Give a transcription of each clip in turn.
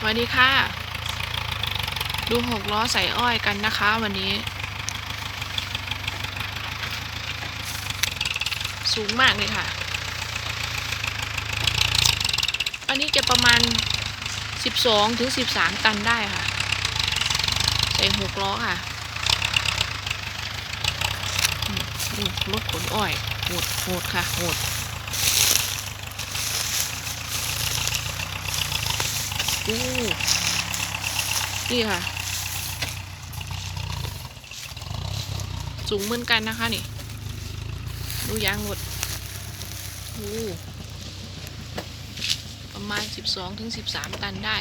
สวัสดีค่ะ ดูหกล้อใส่อ้อยกันนะคะ วันนี้ สูงมากเลยค่ะ อันนี้จะประมาณ 12ถึง13 ตันได้ค่ะ ใส่หกล้อค่ะนี่รถขนอ้อยโหดโหดค่ะโหด อู้นี่ค่ะ สูงเหมือนกันนะคะนี่ ดูยางรถอู้ประมาณ 12ถึง13 ตันได้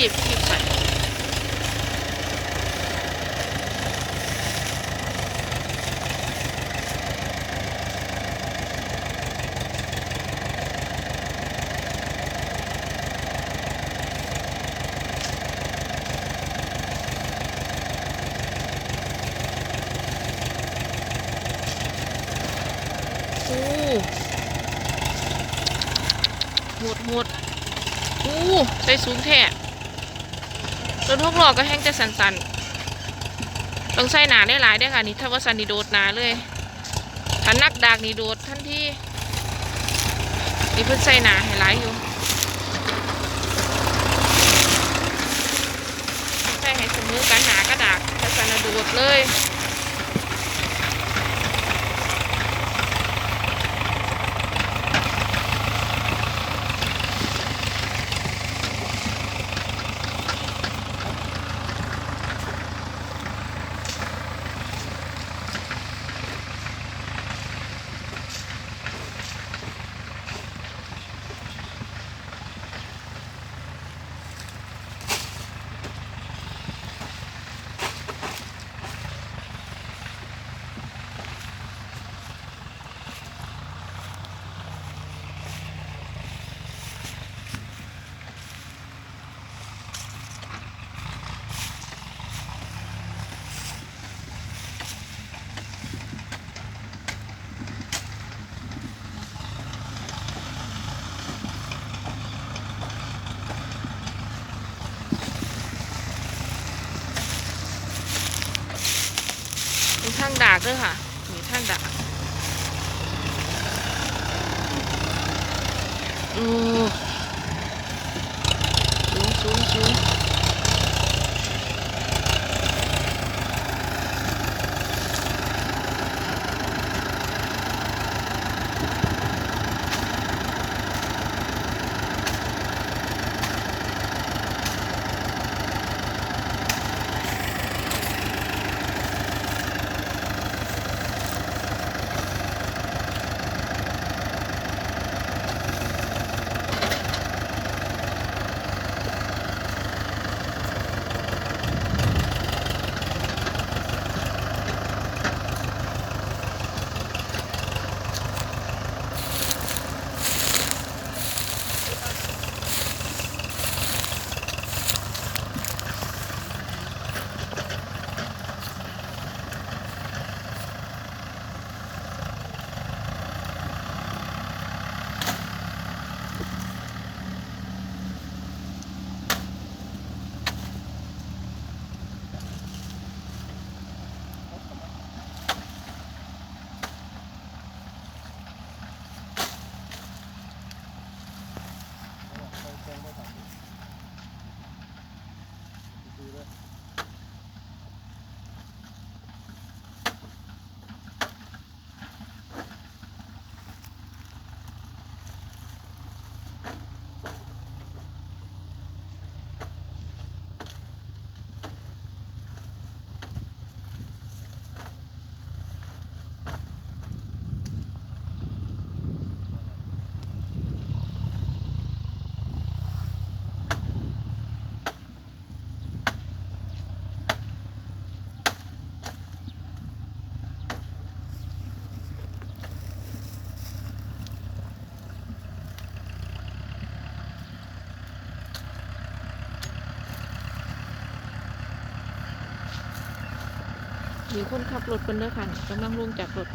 ขีบขีบใส่หมดหมดโอ้ใส่สูงแท้ รถหกล้อก็แห้งแต่สันๆต้องใส่หนาได้หลายได้ค่ะนี่ถ้าว่าสันนี่โดดหนาเลยถ้านักดากนี่โดดทันทีนี่เพิ่นใส่หนาให้หลายอยู่ใส่ให้สมือกันหนากระดากถ้าสันโดดเลย มี ทางดาก มีคนขับรถเป็นเด้อค่ะนี่กำลังลงจากรถ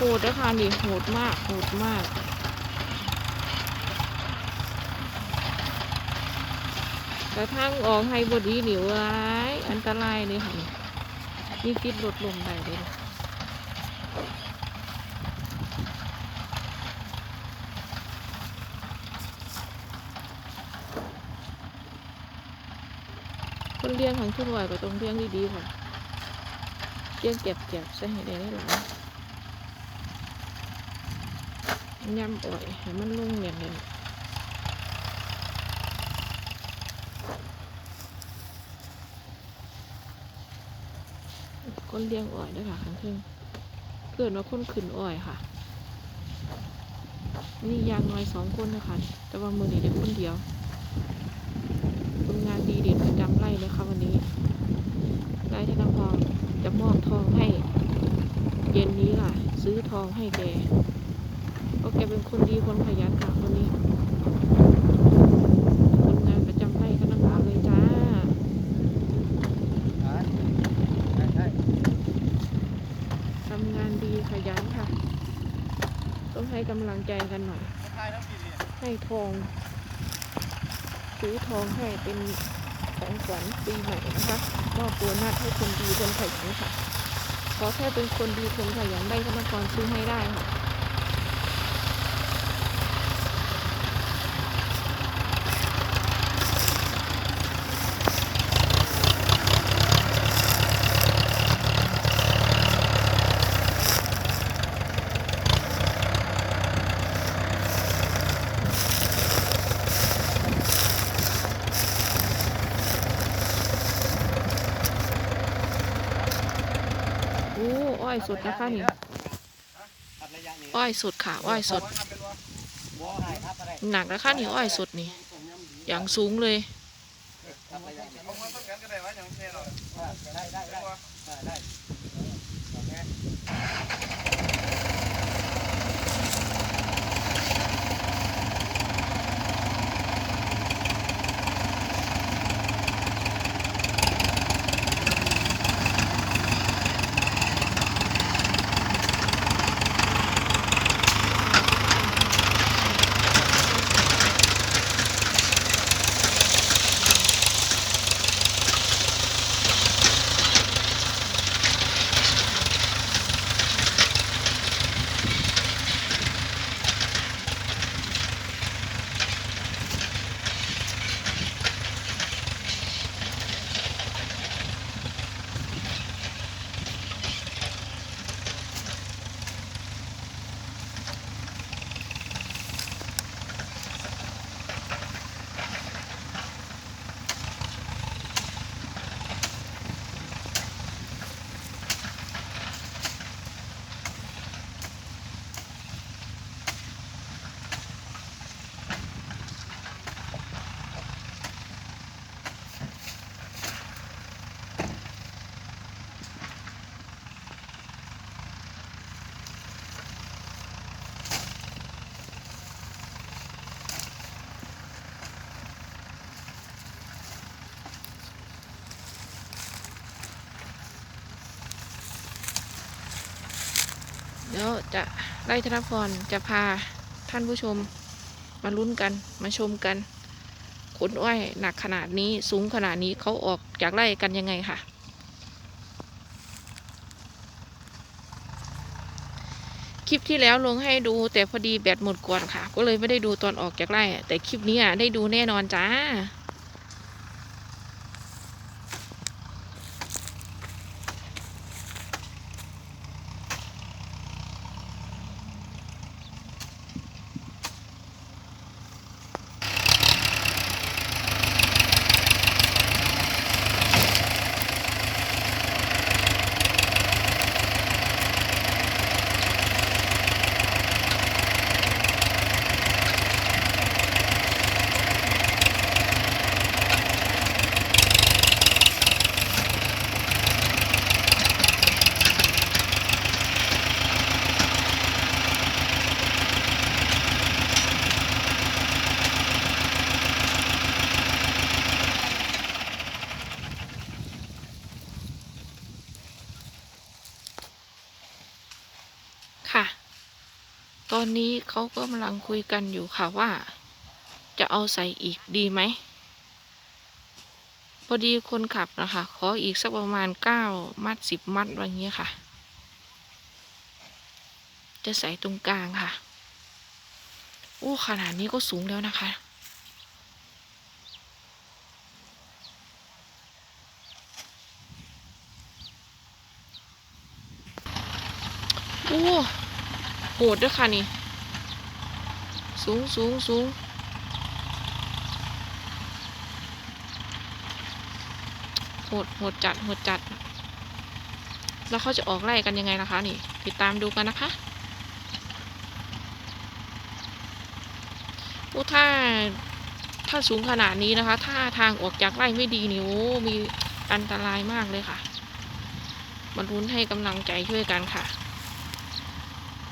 โอ้ โหดนะคะนี่โหดมากโหดมาก แต่ทางออกให้บดีหนิวร้ายอันตรายเลยค่ะนี่มีติดรถลมได้เลยคนเลี้ยงทางขึ้นไหวก็ต้องเลี้ยงดีๆค่ะเลี้ยงเก็บเก็บใส่ให้ได้หลาย ยำอ่อยให้มันลงเนี่ยเลยคนเลี้ยงอ่อยด้วยค่ะข้างขึ้นเกิดว่าคนขึ้นอ่อยค่ะ นี่ยางน้อยสองคนนะคะ แต่ว่ามือนี้ได้คนเดียวคนงานดีเด่นประจำไล่เลยค่ะวันนี้ไล่ธนพรจะมอบทองให้ เย็นนี้ค่ะ ซื้อทองให้แก เป็นคนดีคนขยันค่ะคนนี้คนงานประจำไร่ก็นั่งมาเลยจ้าทำงานดีขยันค่ะ ต้องให้กำลังใจกันหน่อย ให้ทองซื้อทองให้เป็นของขวัญปีใหม่นะคะมอบตัวนัดให้คนดีคนขยันค่ะ ขอแค่เป็นคนดีคนขยันได้ธนกรซื้อให้ได้ค่ะ โอ้อ้อยสดนะคะนี่อ้อยสดค่ะ อ้อยสด หนักนะคะนี่อ้อยสดนี่อย่างสูงเลย จะไล่ธนพรจะพาท่านผู้ชมมาลุ้นกันมาชมกัน ขนอ้อยหนักขนาดนี้สูงขนาดนี้เขาออกจากไร่กันยังไงค่ะ คลิปที่แล้วลงให้ดูแต่พอดีแบตหมดก่อนค่ะ ก็เลยไม่ได้ดูตอนออกจากไร่แต่คลิปนี้อะได้ดูแน่นอนจ้า อนนี้เขาก็กำลังคุยกันอยู่ค่ะว่า จะเอาใส่อีกดีไหมพอดีคนขับนะคะ ขออีกสักประมาณเก้ามัดสิบมัดอะไรเงี้ยค่ะ จะใส่ตรงกลางค่ะ โอ้ขนาดนี้ก็สูงแล้วนะคะโอ้ โหดด้วยค่ะนี่ สูงสูงสูงโหดโหดจัดโหดจัด แล้วเขาจะออกไล่กันยังไงนะคะ นี่ ติดตามดูกันนะคะโอ้ถ้า ถ้าสูงขนาดนี้นะคะ ถ้าทางออกจากไร่ไม่ดีนี่โอ้มีอันตรายมากเลยค่ะมาลุ้นให้กำลังใจช่วยกันค่ะ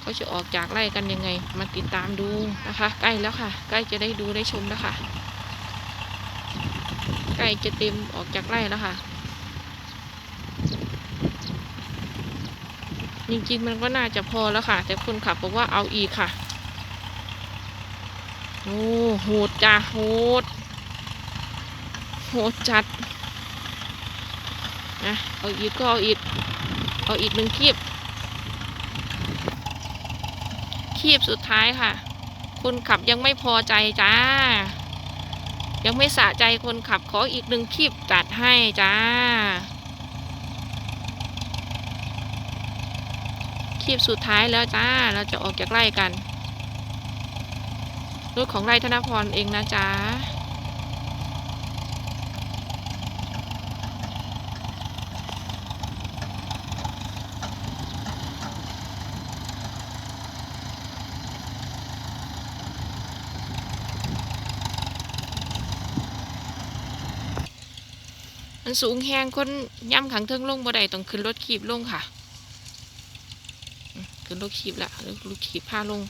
เขาจะออกจากไร่กันยังไง มาติดตามดูนะคะ ใกล้แล้วค่ะ ใกล้จะได้ดูได้ชมแล้วค่ะ ใกล้จะเต็มออกจากไร่แล้วค่ะ จริงๆมันก็น่าจะพอแล้วค่ะ แต่คนขับบอกว่าเอาอีกค่ะ โอ้โหดจ้าโหดโหดจัดนะเอาอีกก็เอาอีก เอาอีกหนึ่งคลิป คีบสุดท้ายค่ะ คนขับยังไม่พอใจจ้า ยังไม่สะใจคนขับขออีกหนึ่งคีบจัดให้จ้า คีบสุดท้ายแล้วจ้า เราจะออกจากไร่กันรถของไร่ธนพรเองนะจ้า มันสูงแหงคนย่ำขังเทิงลงบ่ได้ต้องขึ้นรถขีบลงค่ะ ขึ้นรถขีบละรถขีบพาลง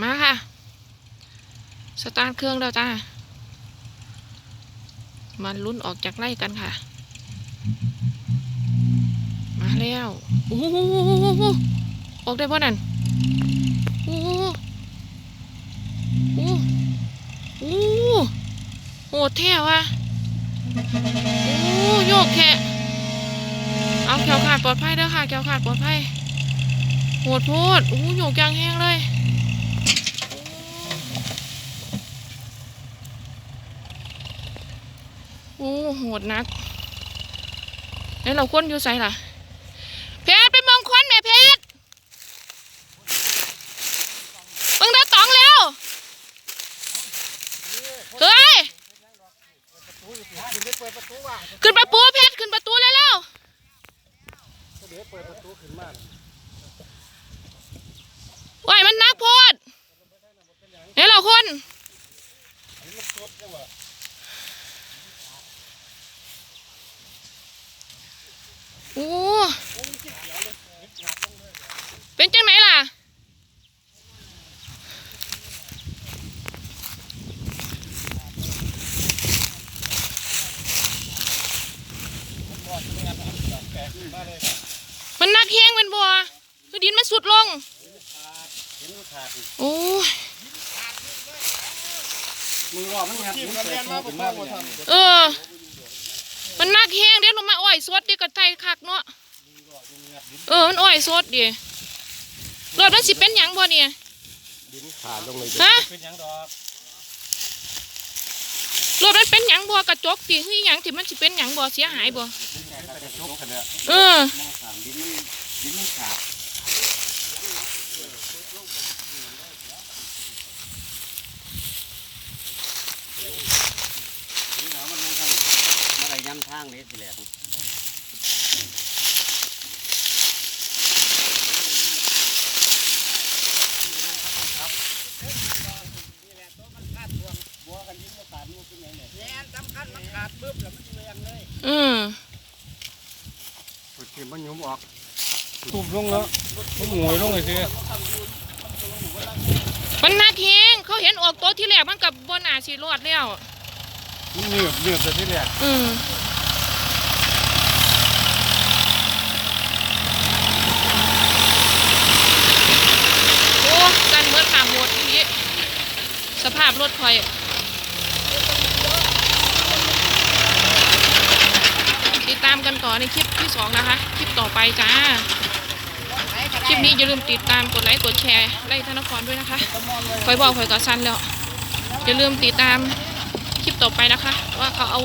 มาค่ะ สตาร์ทเครื่องแล้วจ้า มันลุ้นออกจากไล่กันค่ะ มาแล้ว โอ้โหออกได้ป่ะนั่นโอ้โหโอ้โหโอ้หดแท้ว่ะโอ้โยกแค่เอาแขวขาดปลอดภัยเด้อค่ะแขวขาดปลอดภัยโหดโพดโอ้โหโยกยางแห้งเลยโอ้โหดนักแล้วเราค้นอยู่ใส่ล่ะ เพชรไปมองควันแม่เพชรมึงได้ตองแล้ว เฮ้ย ขึ้นไปเปิดประตูว่าง ขึ้นประตูเพชรขึ้นประตูเลยแล้ว เดี๋ยวเปิดประตู ขึ้นมาโอ้ยมันนักโพดเฮ้ยเราคนมันสดจังวะโอ้เป็นจังไหนล่ะ มาเลย มันนักแห้งเป็นบัวคือดินมันสุดลง เห็นมันขาด โอ้ย มือ รอมันงัดจิ้มมันกันเปิเรียดนมามาเป็นพ่มาอเป็นบ่ยังทำเออ มันนักแห้งเด้ลงมาอ้อยสดดิก็ไตคักเนาะเออมันอ้อยสดดิรถมันสิเป็นหยังบ่เนี่ยดินขาลงเลยฮะเป็นหยังดอกรถมันเป็นหยังบ่กระจกติคือหยังที่มันสิเป็นหยังบ่เสียหายบ่กระจกกันเนี่ยเออมองสามดินมันดินมันขาดนี่นะมันมันทางมันอะไร ย้ำทางนี้ทีแรกอืมสุดที่มันหยุมออกตุ่มลงแล้วมันหงวยลงเลยสิมันนักแห้งเขาเห็นออกตัวที่แรกมันกับบ่น่าสิรอดแล้ว มันเหนียบเหนียบแต่ที่แรกอืมโอ้กันเมื่อขามหมดทีนี้สภาพรถคอยติดตามกันต่อในคลิปที่สองนะคะ คลิปต่อไปจ้า คลิปนี้อย่าลืมติดตามกดไลค์กดแชร์ไล่ธนครด้วยนะคะคอยบอกคอยกอสั้นแล้วอย่าลืมติดตาม ลิปต่อไปนะคะ ว่าเขาเอา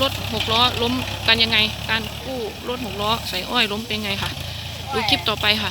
รถหกล้อล้มกันยังไง การกู้รถหกล้อใส่อ้อยล้มเป็นไงค่ะ ดูคลิปต่อไปค่ะ